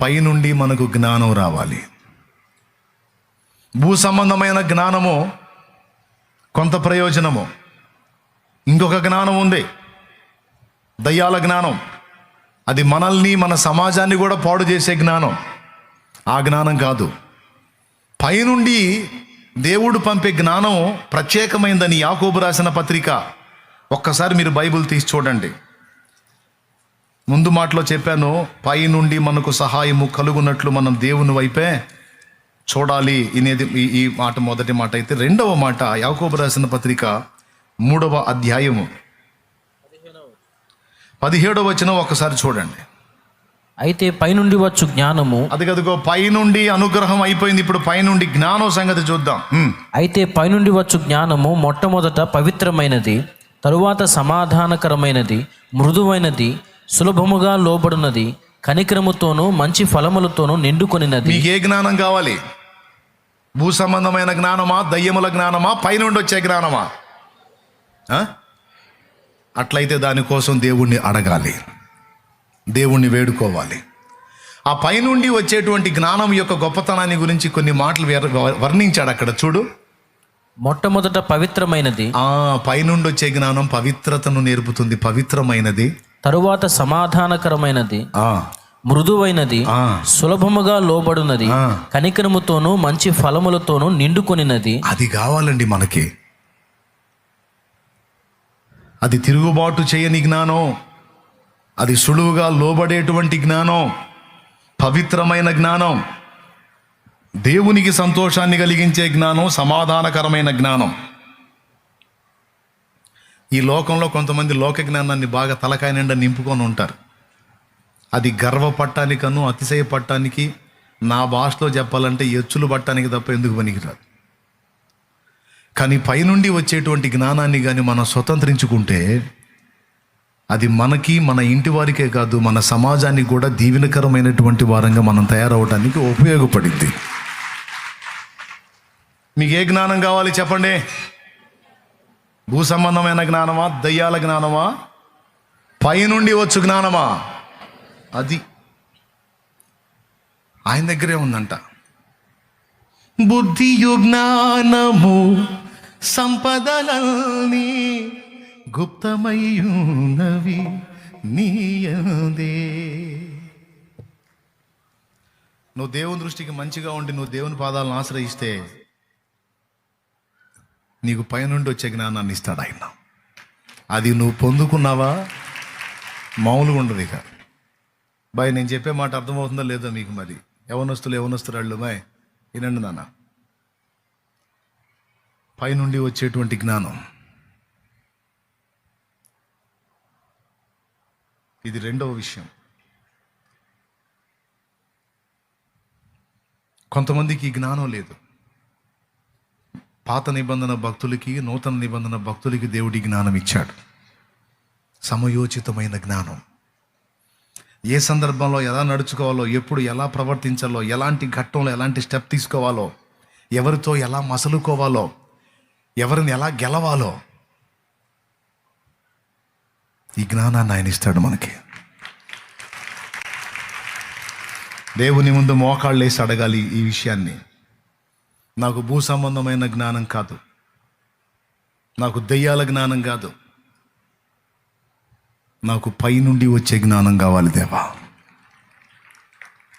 పైనుండి మనకు జ్ఞానం రావాలి. భూ సంబంధమైన జ్ఞానము కొంత ప్రయోజనము. ఇంకొక జ్ఞానం ఉంది. దయ్యాల జ్ఞానం. అది మనల్ని మన సమాజాన్ని కూడా పాడు చేసే జ్ఞానం. ఆ జ్ఞానం కాదు. పైనుండి దేవుడు పంపే జ్ఞానం ప్రత్యేకమైందని యాకోబు రాసిన పత్రిక. ఒక్కసారి మీరు బైబిల్ తీసి చూడండి. ముందు మాటలో చెప్పాను పై నుండి మనకు సహాయము కలుగునట్లు మనం దేవుని వైపే చూడాలి అనేది ఈ మాట మొదటి మాట. అయితే రెండవ మాట యాకోబు రాసిన పత్రిక మూడవ అధ్యాయము. పదిహేడవ వచ్చిన ఒకసారి చూడండి. అయితే పైనుండి వచ్చు జ్ఞానము. అది కదుగో పైనుండి అనుగ్రహం అయిపోయింది. ఇప్పుడు పైనుండి జ్ఞానం సంగతి చూద్దాం. అయితే పైనుండి వచ్చు జ్ఞానము మొట్టమొదట పవిత్రమైనది తరువాత సమాధానకరమైనది మృదువైనది సులభముగా లోబడినది కనికరముతోనూ మంచి ఫలములతోనూ నిండుకొనినది. మీకు ఏ జ్ఞానం కావాలి? భూ సంబంధమైన జ్ఞానమా దయ్యముల జ్ఞానమా పైనుండి వచ్చే జ్ఞానమా? అట్లయితే దానికోసం దేవుణ్ణి అడగాలి. దేవుణ్ణి వేడుకోవాలి. ఆ పైనుండి వచ్చేటువంటి జ్ఞానం యొక్క గొప్పతనాన్ని గురించి కొన్ని మాటలు వేర- వర్ణించాడు అక్కడ చూడు. మొట్టమొదట పవిత్రమైనది. ఆ పైనుండి వచ్చే జ్ఞానం పవిత్రతను నేర్పుతుంది పవిత్రమైనది. తరువాత సమాధానకరమైనది ఆ. మృదువైనది ఆ. సులభముగా లోబడినది. కనికరముతోనూ మంచి ఫలములతోనూ నిండుకొనినది. అది కావాలండి మనకి. అది తిరుగుబాటు చేయని జ్ఞానం. అది సులువుగా లోబడేటువంటి జ్ఞానం. పవిత్రమైన జ్ఞానం. దేవునికి సంతోషాన్ని కలిగించే జ్ఞానం సమాధానకరమైన జ్ఞానం. ఈ లోకంలో కొంతమంది లోక జ్ఞానాన్ని బాగా తలకాయ నిండా నింపుకొని ఉంటారు. అది గర్వపట్టానికను అతిశయపట్టానికి నా భాషలో చెప్పాలంటే ఎచ్చులు పట్టానికి తప్ప ఎందుకు పనికిరాదు? కానీ పైనుండి వచ్చేటువంటి జ్ఞానాన్ని కానీ మనం స్వతంత్రించుకుంటే అది మనకి మన ఇంటి వారికే కాదు మన సమాజానికి కూడా దీవెనకరమైనటువంటి వారంగా మనం తయారవడానికి ఉపయోగపడింది మీకు ఏ జ్ఞానం కావాలి చెప్పండి? భూ సంబంధమైన జ్ఞానమా? దయ్యాల జ్ఞానమా? పైనుండి వచ్చు జ్ఞానమా? అది ఆయన దగ్గరే ఉందంట. బుద్ధియు జ్ఞానము సంపదలన్నీ గుప్తమయ్యున్నవి నీయందే. నువ్వు దేవుని దృష్టికి మంచిగా ఉండి నువ్వు దేవుని పాదాలను ఆశ్రయిస్తే నీకు పైనుండి వచ్చే జ్ఞానాన్ని ఇస్తాడు ఆయన. అది నువ్వు పొందుకున్నావా? మామూలుగా ఉండదు ఇక. బాయ్ నేను చెప్పే మాట అర్థమవుతుందో లేదో మీకు మరి. యవనస్తులు యవనస్తురాళ్ళు బాయ్ వినండి నాన్న. పైనుండి వచ్చేటువంటి జ్ఞానం. ఇది రెండవ విషయం. కొంతమందికి జ్ఞానం లేదు. పాత నిబంధన భక్తులకి నూతన నిబంధన భక్తులకి దేవుడి జ్ఞానం ఇచ్చాడు. సమయోచితమైన జ్ఞానం. ఏ సందర్భంలో ఎలా నడుచుకోవాలో ఎప్పుడు ఎలా ప్రవర్తించాలో ఎలాంటి ఘట్టంలో ఎలాంటి స్టెప్ తీసుకోవాలో ఎవరితో ఎలా మసలుకోవాలో ఎవరిని ఎలా గెలవాలో ఈ జ్ఞానాన్ని ఆయన ఇస్తాడు మనకి. దేవుని ముందు మోకాళ్ళు వేసి అడగాలి ఈ విషయాన్ని. నాకు భూ సంబంధమైన జ్ఞానం కాదు. నాకు దెయ్యాల జ్ఞానం కాదు. నాకు పైనుండి వచ్చే జ్ఞానం కావాలి దేవా.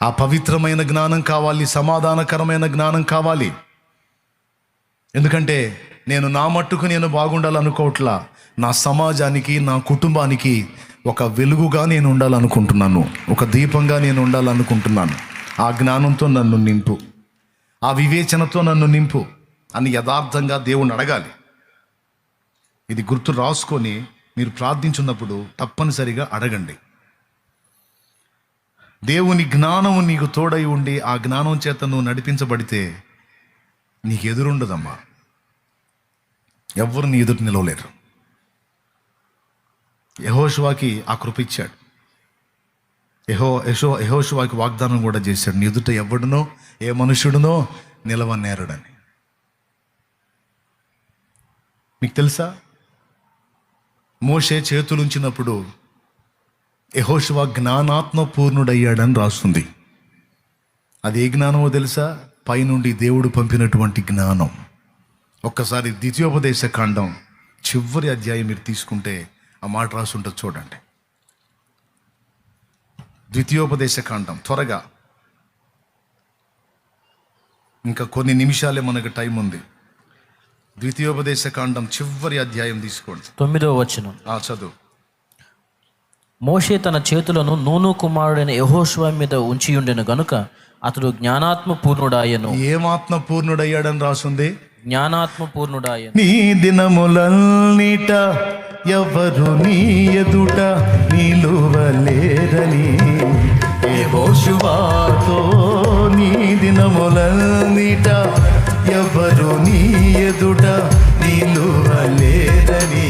ఆ పవిత్రమైన జ్ఞానం కావాలి సమాధానకరమైన జ్ఞానం కావాలి. ఎందుకంటే నేను నా మట్టుకు నేను బాగుండాలనుకోవట్లా నా సమాజానికి నా కుటుంబానికి ఒక వెలుగుగా నేను ఉండాలనుకుంటున్నాను ఒక దీపంగా నేను ఉండాలనుకుంటున్నాను. ఆ జ్ఞానంతో నన్ను నింపు. ఆ వివేచనతో నన్ను నింపు అని యథార్థంగా దేవుణ్ణి అడగాలి. ఇది గుర్తు రాసుకొని మీరు ప్రార్థించున్నప్పుడు తప్పనిసరిగా అడగండి. దేవుని జ్ఞానం నీకు తోడై ఉండి ఆ జ్ఞానం చేత నువ్వు నడిపించబడితే నీకు ఎదురుండదమ్మా. ఎవ్వరు నీ ఎదురు నిలవలేరు. యహోషువాకి ఆ కృప ఇచ్చాడు. యహో యశో యహోశివాకి వాగ్దానం కూడా చేశాడు. నీ ఎదుట ఎవడునో ఏ మనుషుడునో నిలవనేరుడని. మీకు తెలుసా? మోషే చేతులుంచినప్పుడు యహోశివ జ్ఞానాత్మ పూర్ణుడయ్యాడని రాస్తుంది. అది ఏ జ్ఞానమో తెలుసా? పైనుండి దేవుడు పంపినటువంటి జ్ఞానం. ఒక్కసారి ద్వితీయోపదేశ కాండం చివరి అధ్యాయం మీరు తీసుకుంటే ఆ మాట రాసి ఉంటుంది చూడండి. ద్వితీయోపదేశ కాండం. త్వరగా. ఇంకా కొన్ని నిమిషాలే మనకు టైం ఉంది. ద్వితీయోపదేశ కాండం చివరి అధ్యాయం తీసుకోండి. తొమ్మిదవ వచనం. ఆ చదువు. మోషే తన చేతులను నూను కుమారుడైన యహోషువ మీద ఉంచియుండెను గనుక అతడు జ్ఞానాత్మ పూర్ణుడాయను ఏమాత్మ పూర్ణుడయ్యాడని రాసుంది? జ్ఞానాత్మ పూర్ణుడాయను నీ దినములన్నిట ఎవరు నీ ఎదుట నిలువలేరని? ఏవో యెహోషువాతో నీ దినములన్నిట ఎవరు నీ ఎదుట నిలువలేరని?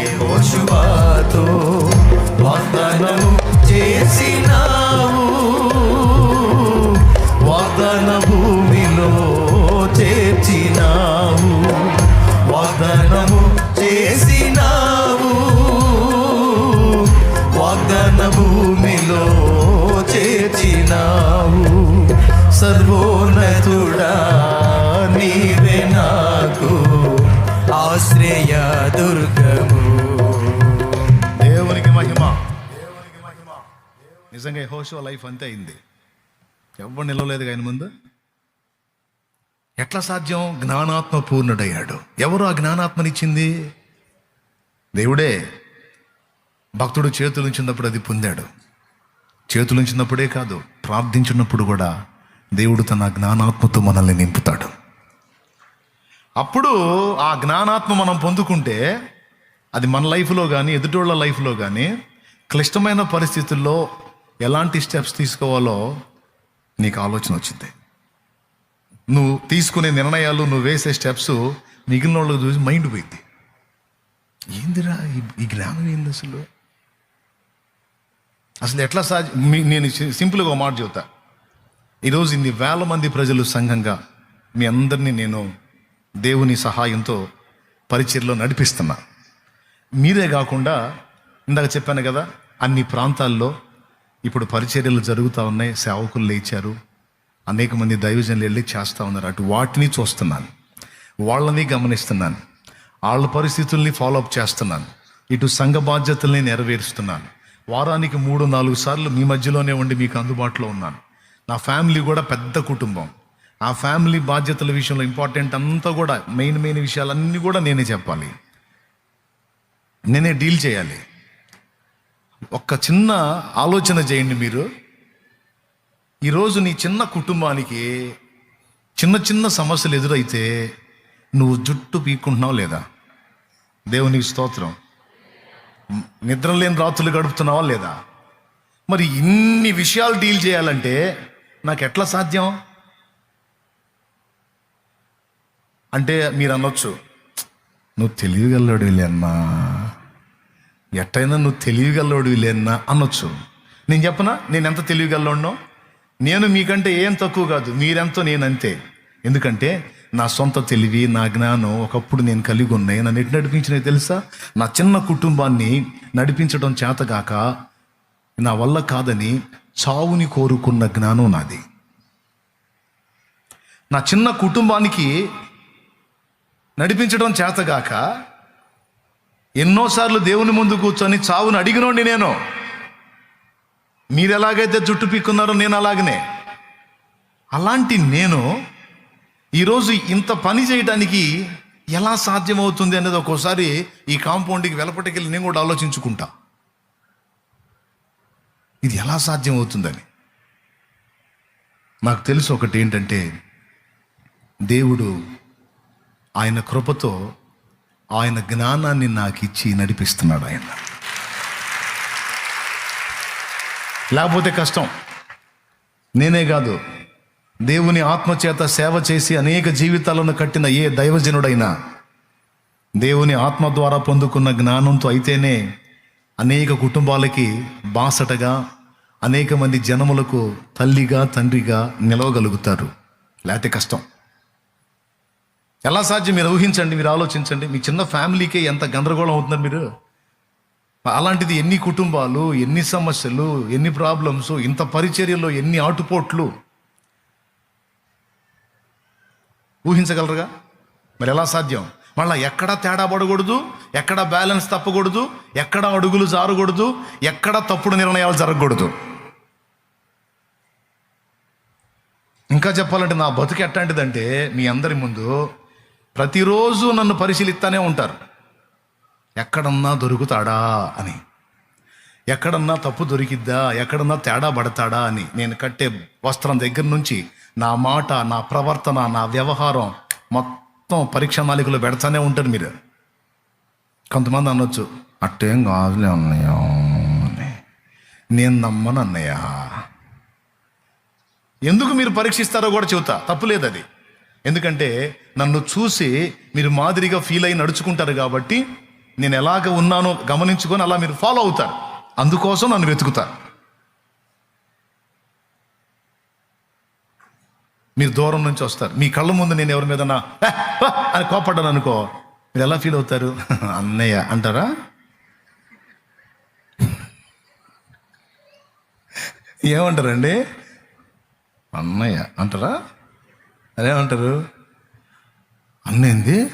ఏవో వాగ్దానము సర్వోన్నతుడా నీవే నాకు ఆశ్రయ దుర్గము. దేవునికి మహిమ. దేవునికి మహిమ నిజంగా హోషో లైఫ్ అంతే అయింది. ఎవరు నిలవలేదు ఆయన ముందు. ఎట్లా సాధ్యం? జ్ఞానాత్మ పూర్ణుడయ్యాడు ఎవరు ఆ జ్ఞానాత్మనిచ్చింది? దేవుడే. భక్తుడు చేతులుంచినప్పుడు అది పొందాడు. చేతులుంచినప్పుడే కాదు ప్రార్థించినప్పుడు కూడా దేవుడు తన జ్ఞానాత్మతో మనల్ని నింపుతాడు. అప్పుడు ఆ జ్ఞానాత్మ మనం పొందుకుంటే అది మన లైఫ్లో కానీ ఎదుటోళ్ళ లైఫ్లో కానీ క్లిష్టమైన పరిస్థితుల్లో ఎలాంటి స్టెప్స్ తీసుకోవాలో నీకు ఆలోచన వచ్చింది. నువ్వు తీసుకునే నిర్ణయాలు నువ్వు వేసే స్టెప్స్ మిగిలిన వాళ్ళకి చూసి మైండ్ పోయింది. ఏందిరా ఈ- జ్ఞానం ఏంది అసలు? అసలు ఎట్లా సాధ్య? నేను సింపుల్గా ఒక మాట చెబుతాను ఈరోజు ఇన్ని వేల మంది ప్రజలు సంఘంగా మీ అందరినీ నేను దేవుని సహాయంతో పరిచయలో నడిపిస్తున్నా. మీరే కాకుండా ఇందాక చెప్పాను కదా అన్ని ప్రాంతాల్లో ఇప్పుడు పరిచర్యలు జరుగుతూ ఉన్నాయి సేవకులు లేచారు అనేక మంది దైవజనులు వెళ్ళి చేస్తూ ఉన్నారు. అటు వాటిని చూస్తున్నాను వాళ్ళని గమనిస్తున్నాను వాళ్ళ పరిస్థితుల్ని ఫాలోఅప్ చేస్తున్నాను ఇటు సంఘ బాధ్యతల్ని నెరవేరుస్తున్నాను. వారానికి మూడు నాలుగు సార్లు మీ మధ్యలోనే ఉండి మీకు అందుబాటులో ఉన్నాను. నా ఫ్యామిలీ కూడా పెద్ద కుటుంబం. ఆ ఫ్యామిలీ బాధ్యతల విషయంలో ఇంపార్టెంట్ అంతా కూడా మెయిన్ మెయిన్ విషయాలన్నీ కూడా నేనే చెప్పాలి. నేనే డీల్ చేయాలి. ఒక్క చిన్న ఆలోచన చేయండి మీరు. ఈరోజు నీ చిన్న కుటుంబానికి చిన్న చిన్న సమస్యలు ఎదురైతే నువ్వు జుట్టు పీక్కుంటున్నావు లేదా? దేవునికి స్తోత్రం. నిద్ర లేని రాత్రులు గడుపుతున్నావా లేదా? మరి ఇన్ని విషయాలు డీల్ చేయాలంటే నాకు ఎట్లా సాధ్యం? అంటే మీరు అనొచ్చు నువ్వు తెలియగలడు లేమ్మా ఎట్టయినా నువ్వు తెలియగలడు లేన్నా అనొచ్చు. నేను చెప్పనా? నేను ఎంత తెలియగలనో నేను మీకంటే ఏం తక్కువ కాదు మీరెంతో నేను అంతే ఎందుకంటే నా సొంత తెలివి నా జ్ఞానం ఒకప్పుడు నేను కలిగి ఉన్నాయి నన్ను ఎటు నడిపించినవి తెలుసా? నా చిన్న కుటుంబాన్ని నడిపించడం చేతగాక నా వల్ల కాదని చావుని కోరుకున్న జ్ఞానం నాది. నా చిన్న కుటుంబానికి నడిపించడం చేతగాక ఎన్నోసార్లు దేవుని ముందు కూర్చొని చావును అడిగినోండి నేను. మీరు ఎలాగైతే జుట్టు పీక్కున్నారో నేను అలాగనే. అలాంటి నేను ఈరోజు ఇంత పని చేయడానికి ఎలా సాధ్యమవుతుంది అనేది ఒక్కోసారి ఈ కాంపౌండ్కి వెలపటికెళ్ళి నేను కూడా ఆలోచించుకుంటా. ఇది ఎలా సాధ్యం అవుతుందని నాకు తెలుసు ఒకటి ఏంటంటే దేవుడు ఆయన కృపతో ఆయన జ్ఞానాన్ని నాకు ఇచ్చి నడిపిస్తున్నాడు ఆయన. లేకపోతే కష్టం. నేనే కాదు దేవుని ఆత్మచేత సేవ చేసి అనేక జీవితాలను కట్టిన ఏ దైవజనుడైనా దేవుని ఆత్మ ద్వారా పొందుకున్న జ్ఞానంతో అయితేనే అనేక కుటుంబాలకి బాసటగా అనేక మంది జనములకు తల్లిగా తండ్రిగా నిలవగలుగుతారు. లేకపోతే కష్టం. ఎలా సాధ్యం? మీరు ఊహించండి మీరు ఆలోచించండి. మీ చిన్న ఫ్యామిలీకే ఎంత గందరగోళం అవుతున్నారు మీరు? అలాంటిది ఎన్ని కుటుంబాలు ఎన్ని సమస్యలు ఎన్ని ప్రాబ్లమ్స్ ఇంత పరిచర్యలో ఎన్ని ఆటుపోట్లు? ఊహించగలరుగా? మరి ఎలా సాధ్యం? మళ్ళీ ఎక్కడ తేడా పడకూడదు ఎక్కడ బ్యాలెన్స్ తప్పకూడదు ఎక్కడ అడుగులు జారకూడదు ఎక్కడ తప్పుడు నిర్ణయాలు జరగకూడదు. ఇంకా చెప్పాలంటే నా బతుకు ఎట్లాంటిదంటే మీ అందరి ముందు ప్రతిరోజు నన్ను పరిశీలిస్తానే ఉంటారు. ఎక్కడన్నా దొరుకుతాడా అని. ఎక్కడన్నా తప్పు దొరికిద్దా ఎక్కడన్నా తేడా పడతాడా అని నేను కట్టే వస్త్రం దగ్గర నుంచి నా మాట నా ప్రవర్తన నా వ్యవహారం మొత్తం పరీక్ష నాలికలో పెడతానే ఉంటారు మీరు. కొంతమంది అనొచ్చు అట్టేం కాదులే అన్నయ్య నేను నమ్మను అన్నయ్య. ఎందుకు మీరు పరీక్షిస్తారో కూడా చెబుతా తప్పులేదు అది. ఎందుకంటే నన్ను చూసి మీరు మాదిరిగా ఫీల్ అయి నడుచుకుంటారు కాబట్టి నేను ఎలాగ ఉన్నానో గమనించుకొని అలా మీరు ఫాలో అవుతారు. అందుకోసం నన్ను వెతుకుతారు. మీరు దూరం నుంచి వస్తారు. మీ కళ్ళ ముందు నేను ఎవరి మీద అని కోపడ్డాను అనుకో మీరు ఎలా ఫీల్ అవుతారు? అన్నయ్య అంటారా? ఏమంటారండి? అన్నయ్య అంటారా? అదేమంటారు? అన్నయ్యంది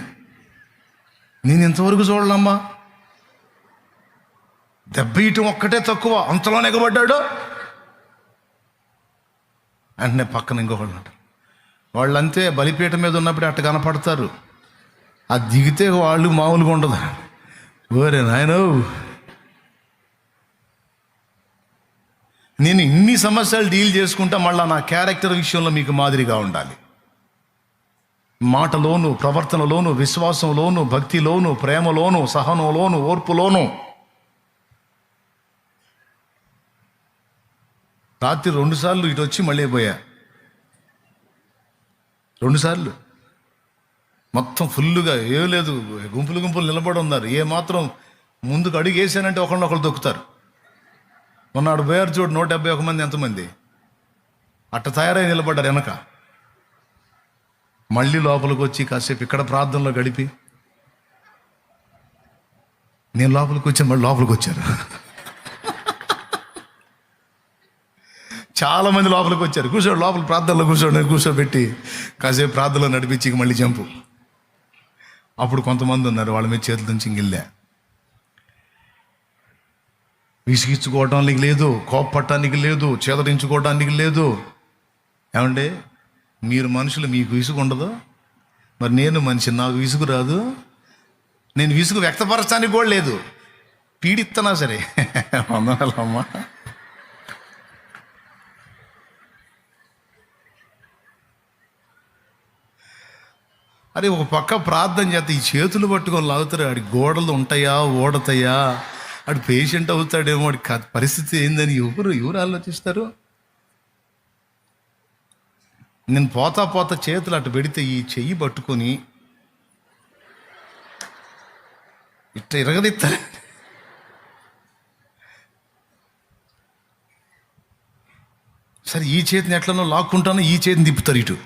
నేను ఇంతవరకు చూడలమ్మా. దెబ్బ ఇయటం ఒక్కటే తక్కువ. అంతలో ఎగబడ్డాడు. వెంటనే పక్కన ఇంకొకళ్ళు అంటారు వాళ్ళంతే బలిపీఠం మీద ఉన్నప్పుడు అట్ట కనపడతారు. అది దిగితే వాళ్ళు మామూలుగా ఉండదు. ఓరే నాయన. నేను ఇన్ని సమస్యలు డీల్ చేసుకుంటా మళ్ళీ నా క్యారెక్టర్ విషయంలో మీకు మాదిరిగా ఉండాలి. మాటలోను ప్రవర్తనలోను విశ్వాసంలోను భక్తిలోను ప్రేమలోను సహనంలోను ఓర్పులోను. రాత్రి రెండుసార్లు ఇటు వచ్చి మళ్ళీ పోయా. రెండుసార్లు మొత్తం ఫుల్లుగా ఏం లేదు గుంపులు గుంపులు నిలబడి ఉన్నారు. ఏ మాత్రం ముందుకు అడుగు వేసానంటే ఒకళ్ళు ఒకళ్ళు దొక్కుతారు. మొన్నాడు పోయారు చూడు నూట డెబ్బై ఒక మంది ఎంతమంది? అట్ట తయారై నిలబడ్డారు వెనక. మళ్ళీ లోపలికి వచ్చి కాసేపు ఇక్కడ ప్రార్థనలో గడిపి నేను లోపలికి వచ్చాను మళ్ళీ లోపలికి వచ్చారు చాలా మంది లోపలికి వచ్చారు. కూర్చోడు లోపల ప్రార్థనలో కూర్చోండి కూర్చోబెట్టి కాసేపు ప్రార్థనలో నడిపించి మళ్ళీ చంపు అప్పుడు కొంతమంది ఉన్నారు వాళ్ళ మీద చేతుల నుంచి ఇంగిల్లే విసిగించుకోవడానికి లేదు కోపట్టడానికి లేదు చేదరించుకోవడానికి లేదు. ఏమంటే మీరు మనుషులు మీకు విసుగు ఉండదు? మరి నేను మనిషి నాకు విసుగు రాదు. నేను విసుగు వ్యక్తపరచడానికి కూడా లేదు. పీడిస్తున్నా సరే. వందనాలమ్మా అరే ఒక పక్క ప్రార్థన చేస్తే ఈ చేతులు పట్టుకొని లాగుతారు. ఆడి గోడలు ఉంటాయా ఓడతాయా? ఆడు పేషెంట్ అవుతాడేమో వాడి పరిస్థితి ఏందని ఎవరు ఎవరు ఆలోచిస్తారు? నేను పోతా పోతా చేతులు అటు పెడితే ఈ చెయ్యి పట్టుకొని ఇట్లా ఇరగదిస్తారు. సరే ఈ చేతిని ఎట్లనో లాక్కుంటానో ఈ చేతిని తిప్పుతారు ఇటు.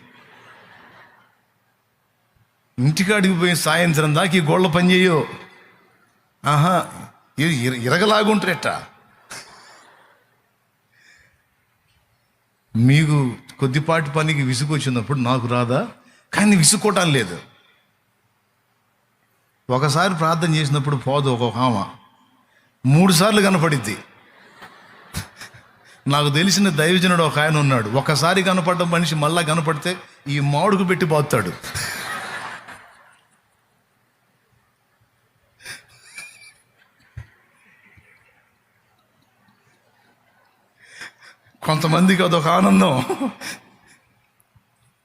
ఇంటికాడికి పోయి సాయంత్రం దాకా ఈ గోళ్ళ పని చేయో. ఆహా ఇర- ఇరగలాగుంటారట. మీకు కొద్దిపాటి పనికి విసుగు వచ్చినప్పుడు నాకు రాదా? కానీ విసుక్కోవటం లేదు. ఒకసారి ప్రార్థన చేసినప్పుడు పోదు ఒక హామ మూడు సార్లు కనపడిద్ది. నాకు తెలిసిన దైవజనుడు ఒక ఆయన ఉన్నాడు. ఒకసారి కనపడ్డ మనిషి మళ్ళా కనపడితే ఈ మాడుకు పెట్టి పోతాడు. కొంతమందికి అదొక ఆనందం.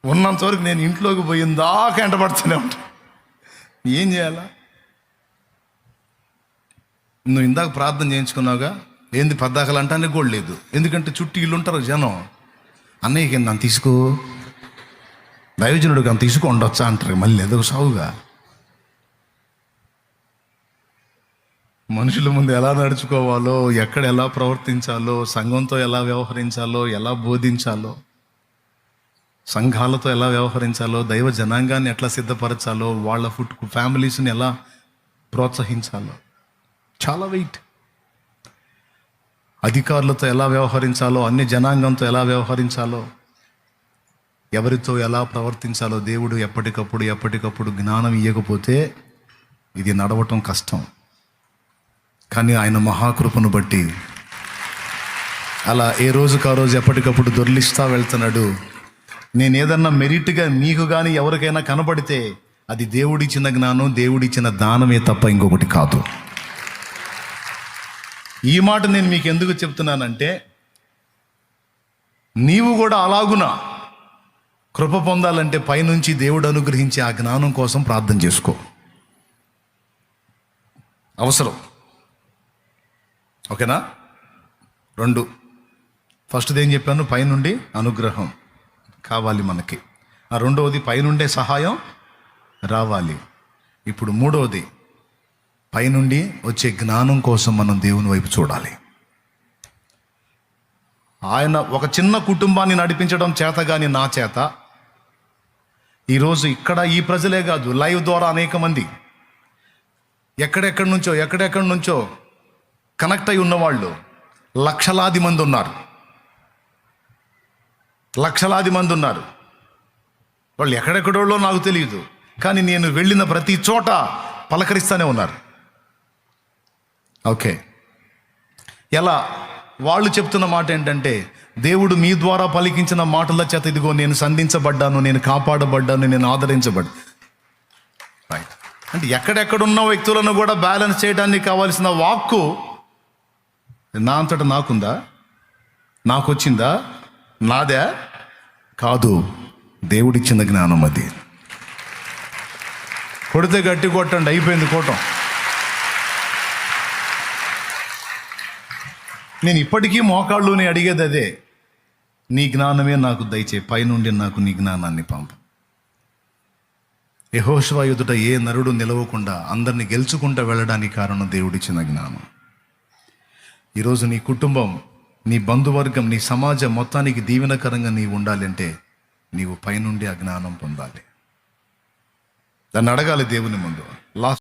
ఉన్నంత వరకు నేను ఇంట్లోకి పోయిన దాకా ఎంటబడుతూనే ఉంటాను ఏం చేయాలా? నువ్వు ఇందాక ప్రార్థన చేయించుకున్నావుగా? ఏంది పద్దాకలు అంటానికి కూడా లేదు. ఎందుకంటే చుట్టూ ఇల్లు ఉంటారు జనం. అన్నయ్యకి నన్ను తీసుకో. దైవజనుడికి అంత తీసుకో ఉండొచ్చా? అంటారు. మళ్ళీ ఏదో సావుగా. మనుషుల ముందు ఎలా నడుచుకోవాలో ఎక్కడ ఎలా ప్రవర్తించాలో సంఘంతో ఎలా వ్యవహరించాలో ఎలా బోధించాలో సంఘాలతో ఎలా వ్యవహరించాలో దైవ జనాంగాన్ని ఎట్లా సిద్ధపరచాలో వాళ్ళ ఫుడ్ ఫ్యామిలీస్ని ఎలా ప్రోత్సహించాలో. చాలా వెయిట్. అధికారులతో ఎలా వ్యవహరించాలో అన్ని జనాంగంతో ఎలా వ్యవహరించాలో ఎవరితో ఎలా ప్రవర్తించాలో దేవుడు ఎప్పటికప్పుడు ఎప్పటికప్పుడు జ్ఞానం ఇవ్వకపోతే ఇది నడవటం కష్టం. కానీ ఆయన మహాకృపను బట్టి. అలా ఏ రోజుకు ఆ రోజు ఎప్పటికప్పుడు దొర్లిస్తా వెళ్తున్నాడు. నేను ఏదన్నా మెరిట్గా మీకు కానీ ఎవరికైనా కనబడితే అది దేవుడిచ్చిన జ్ఞానం దేవుడిచ్చిన దానమే తప్ప ఇంకొకటి కాదు. ఈ మాట నేను మీకు ఎందుకు చెప్తున్నానంటే నీవు కూడా అలాగునా? కృప పొందాలంటే పైనుంచి దేవుడు అనుగ్రహించే ఆ జ్ఞానం కోసం ప్రార్థన చేసుకో. అవసరం. ఓకేనా? రెండు. ఫస్ట్ది ఏం చెప్పాను? పైనుండి అనుగ్రహం కావాలి మనకి. ఆ రెండవది పైనుండే సహాయం రావాలి. ఇప్పుడు మూడవది పైనుండి వచ్చే జ్ఞానం కోసం మనం దేవుని వైపు చూడాలి. ఆయన ఒక చిన్న కుటుంబాన్ని నడిపించడం చేత కానీ నా చేత ఈరోజు ఇక్కడ ఈ ప్రజలే కాదు లైవ్ ద్వారా అనేక మంది ఎక్కడెక్కడి నుంచో ఎక్కడెక్కడి నుంచో కనెక్ట్ అయి ఉన్నవాళ్ళు లక్షలాది మంది ఉన్నారు. లక్షలాది మంది ఉన్నారు. వాళ్ళు ఎక్కడెక్కడోళ్ళో నాకు తెలియదు కానీ నేను వెళ్ళిన ప్రతి చోట పలకరిస్తూనే ఉన్నారు. ఓకే. ఎలా? వాళ్ళు చెప్తున్న మాట ఏంటంటే దేవుడు మీ ద్వారా పలికించిన మాటల చేత ఇదిగో నేను సంధించబడ్డాను నేను కాపాడబడ్డాను నేను ఆదరించబడ్డా. రైట్ అంటే ఎక్కడెక్కడున్న వ్యక్తులను కూడా బ్యాలెన్స్ చేయడానికి కావాల్సిన వాక్కు నా అంతటా నాకుందా? నాకు వచ్చిందా నాదే? కాదు దేవుడిచ్చిన జ్ఞానం అది. కొడితే గట్టి కొట్టండి అయిపోయింది కోటం. నేను ఇప్పటికీ మోకాళ్ళుని అడిగేది అదే. నీ జ్ఞానమే నాకు దయచే పైనుండి నాకు నీ జ్ఞానాన్ని పంపు. యహోశివ ఎదుట ఏ నరుడు నిలవకుండా అందరిని గెలుచుకుంటూ వెళ్ళడానికి కారణం దేవుడిచ్చిన జ్ఞానం. ఈరోజు నీ కుటుంబం నీ బంధువర్గం నీ సమాజం మొత్తానికి దీవెనకరంగా నీవు ఉండాలంటే నీవు పైనుండి ఆ జ్ఞానం పొందాలి. దాన్ని అడగాలి దేవుని ముందు. లాస్ట్